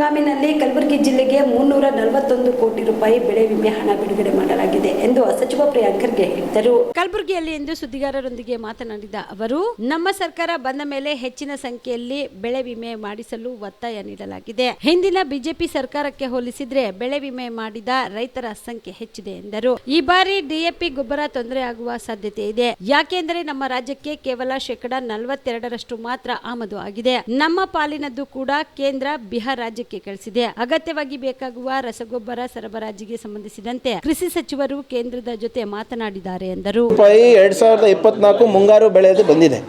ಹಂಗಾಮಿನಲ್ಲಿ ಕಲಬುರಗಿ ಜಿಲ್ಲೆಗೆ ಮುನ್ನೂರ ನಲವತ್ತೊಂದು ಕೋಟಿ ರೂಪಾಯಿ ಬೆಳೆ ವಿಮೆ ಹಣ ಬಿಡುಗಡೆ ಮಾಡಲಾಗಿದೆ ಎಂದು ಸಚಿವ ಪ್ರಿಯಾಂಕ್ ಖರ್ಗೆ ಹೇಳಿದರು ಕಲಬುರಗಿಯಲ್ಲಿ ಇಂದು ಸುದ್ದಿಗಾರರೊಂದಿಗೆ ಮಾತನಾಡಿದ ಅವರು, ನಮ್ಮ ಸರ್ಕಾರ ಬಂದ ಮೇಲೆ ಹೆಚ್ಚಿನ ಸಂಖ್ಯೆಯಲ್ಲಿ ಬೆಳೆ ವಿಮೆ ಮಾಡಿಸಲು ಒತ್ತಾಯ ನೀಡಲಾಗಿದೆ. ಹಿಂದಿನ ಬಿಜೆಪಿ ಸರ್ಕಾರಕ್ಕೆ ಹೋಲಿಸಿದ್ರೆ ಬೆಳೆ ವಿಮೆ ಮಾಡಿದ ರೈತರ ಸಂಖ್ಯೆ ಹೆಚ್ಚಿದೆ ಎಂದರು. ಈ ಬಾರಿ ಡಿಎಪಿ ಗೊಬ್ಬರ ತೊಂದರೆ ಆಗುವ ಸಾಧ್ಯತೆ ಇದೆ. ಯಾಕೆಂದರೆ ನಮ್ಮ ರಾಜ್ಯಕ್ಕೆ ಕೇವಲ ಶೇಕಡ ನಲವತ್ತೆರಡರಷ್ಟು ಮಾತ್ರ ಆಮದು ಆಗಿದೆ. ನಮ್ಮ ಪಾಲಿನದ್ದು ಕೂಡ ಕೇಂದ್ರ, ಬಿಹಾರ್ ರಾಜ್ಯಕ್ಕೆ ಕಳಿಸಿದೆ. ಅಗತ್ಯವಾಗಿ ಬೇಕಾಗುವ ರಸಗೊಬ್ಬರ ಸರಬರಾಜಿಗೆ ಸಂಬಂಧಿಸಿದಂತೆ ಕೃಷಿ ಸಚಿವರು ಕೇಂದ್ರದ ಜೊತೆ ಮಾತನಾಡಿದ್ದಾರೆ ಎಂದರು. ರೂಪಾಯಿ ಎರಡು ಸಾವಿರದ ಇಪ್ಪತ್ನಾಲ್ಕು ಮುಂಗಾರು ಬೆಳೆದು ಬಂದಿದೆ.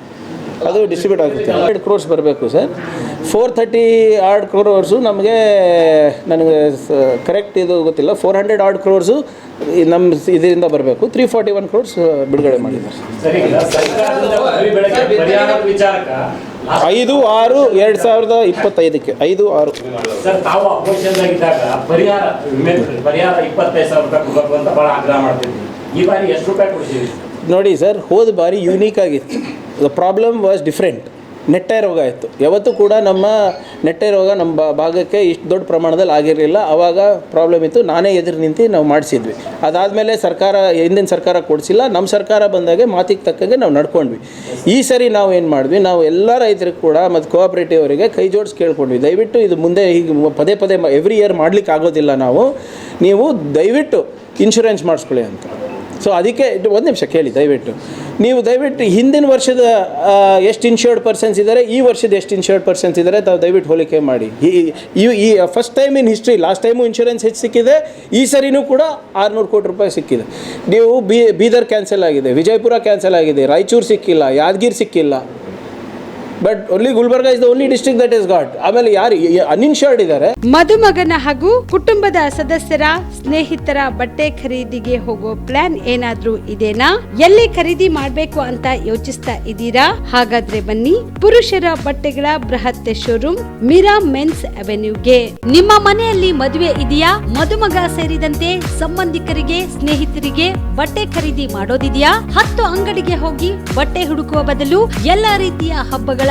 ಅದು ಡಿಸ್ಟ್ರಿಬ್ಯೂಟ್ ಆಗುತ್ತೆ. ಹಂಡ್ರೆಡ್ ಕ್ರೋರ್ಸ್ ಬರಬೇಕು sir. Four thirty odd crores ನಮಗೆ ನನಗೆ ಕರೆಕ್ಟ್ ಇದು ಗೊತ್ತಿಲ್ಲ. ಫೋರ್ ಹಂಡ್ರೆಡ್ ಆರ್ಡ್ ಕ್ರೋರ್ಸು ನಮ್ಮ ಇದರಿಂದ ಬರಬೇಕು. ತ್ರೀ ಫಾರ್ಟಿ ಒನ್ ಕ್ರೋರ್ಸ್ ಬಿಡುಗಡೆ ಮಾಡಿದ್ದಾರೆ. ಐದು ಆರು ಎರಡು ಸಾವಿರದ ಇಪ್ಪತ್ತೈದಕ್ಕೆ ಐದು ಆರು. ನೋಡಿ ಸರ್ ಹೋದ ಬಾರಿ ಯುನೀಕ್ ಆಗಿತ್ತು. ದ ಪ್ರಾಬ್ಲಮ್ ವಾಸ್ ಡಿಫ್ರೆಂಟ್ ನೆಟ್ಟೆ ರೋಗ ಇತ್ತು ಯಾವತ್ತೂ ಕೂಡ ನಮ್ಮ ನೆಟ್ಟೆ ರೋಗ ನಮ್ಮ ಭಾಗಕ್ಕೆ ಇಷ್ಟು ದೊಡ್ಡ ಪ್ರಮಾಣದಲ್ಲಿ ಆಗಿರಲಿಲ್ಲ. ಆವಾಗ ಪ್ರಾಬ್ಲಮ್ ಇತ್ತು. ನಾನೇ ಎದುರು ನಿಂತು ನಾವು ಮಾಡಿಸಿದ್ವಿ. ಅದಾದಮೇಲೆ ಸರ್ಕಾರ, ಹಿಂದಿನ ಸರ್ಕಾರ ಕೊಡಿಸಿಲ್ಲ. ನಮ್ಮ ಸರ್ಕಾರ ಬಂದಾಗೆ ಮಾತಿಗೆ ತಕ್ಕಂಗೆ ನಾವು ನಡ್ಕೊಂಡ್ವಿ. ಈ ಸರಿ ನಾವು ಏನು ಮಾಡಿದ್ವಿ? ನಾವು ಎಲ್ಲ ರೈತರಿಗೆ ಕೂಡ ಮತ್ತು ಕೋಆಪ್ರೇಟಿವ್ ಅವರಿಗೆ ಕೈ ಜೋಡಿಸಿ ಕೇಳ್ಕೊಂಡ್ವಿ. ದಯವಿಟ್ಟು ಇದು ಮುಂದೆ ಹೀಗೆ ಪದೇ ಪದೇ ಎವ್ರಿ ಇಯರ್ ಮಾಡ್ಲಿಕ್ಕೆ ಆಗೋದಿಲ್ಲ ನಾವು. ನೀವು ದಯವಿಟ್ಟು ಇನ್ಶೂರೆನ್ಸ್ ಮಾಡಿಸ್ಕೊಳ್ಳಿ ಅಂತ. ಸೊ ಅದಕ್ಕೆ ಒಂದು ನಿಮಿಷ ಕೇಳಿ, ದಯವಿಟ್ಟು. ನೀವು ದಯವಿಟ್ಟು ಹಿಂದಿನ ವರ್ಷದ ಎಷ್ಟು ಇನ್ಶೂರ್ಡ್ ಪರ್ಸನ್ಸ್ ಇದ್ದಾರೆ, ಈ ವರ್ಷದ ಎಷ್ಟು ಇನ್ಶೂರ್ಡ್ ಪರ್ಸನ್ಸ್ ಇದ್ದಾರೆ, ತಾವು ದಯವಿಟ್ಟು ಹೋಲಿಕೆ ಮಾಡಿ. ಈ, ಈ- first time in history last time insurance ಹೆಚ್ಚು ಸಿಕ್ಕಿದೆ, ಈ ಸರಿನೂ ಕೂಡ ಆರುನೂರು ಕೋಟಿ ರೂಪಾಯಿ ಸಿಕ್ಕಿದೆ. ನೀವು ಬೀದರ್ ಕ್ಯಾನ್ಸಲ್ ಆಗಿದೆ, ವಿಜಯಪುರ ಕ್ಯಾನ್ಸಲ್ ಆಗಿದೆ, ರಾಯಚೂರು ಸಿಕ್ಕಿಲ್ಲ, ಯಾದಗಿರಿ ಸಿಕ್ಕಿಲ್ಲ. But only Gulbarga is the only district that is got ಆಮೇಲೆ ಯಾರು ಅನ್ಇನ್ಶೂರ್ಡ್ ಇದ್ದಾರೆ ಮದುಮಗನ ಹಾಗೂ ಕುಟುಂಬದ ಸದಸ್ಯರ ಸ್ನೇಹಿತರ ಬಟ್ಟೆ ಖರೀದಿಗೆ ಹೋಗೋ ಪ್ಲಾನ್ ಏನಾದ್ರೂ ಇದೇನಾ? ಎಲ್ಲಿ ಖರೀದಿ ಮಾಡಬೇಕು ಅಂತ ಯೋಚಿಸ್ತಾ ಇದ್ದೀರಾ? ಹಾಗಾದ್ರೆ ಬನ್ನಿ, ಪುರುಷರ ಬಟ್ಟೆಗಳ ಬೃಹತ್ ಶೋರೂಮ್ ಮೀರಾ ಮೆನ್ಸ್ ಅವೆನ್ಯೂಗೆ. ನಿಮ್ಮ ಮನೆಯಲ್ಲಿ ಮದುವೆ ಇದೆಯಾ? ಮದುಮಗ ಸೇರಿದಂತೆ ಸಂಬಂಧಿಕರಿಗೆ, ಸ್ನೇಹಿತರಿಗೆ ಬಟ್ಟೆ ಖರೀದಿ ಮಾಡೋದಿದೆಯಾ? ಹತ್ತು ಅಂಗಡಿಗೆ ಹೋಗಿ ಬಟ್ಟೆ ಹುಡುಕುವ ಬದಲು ಎಲ್ಲಾ ರೀತಿಯ ಹಬ್ಬಗಳ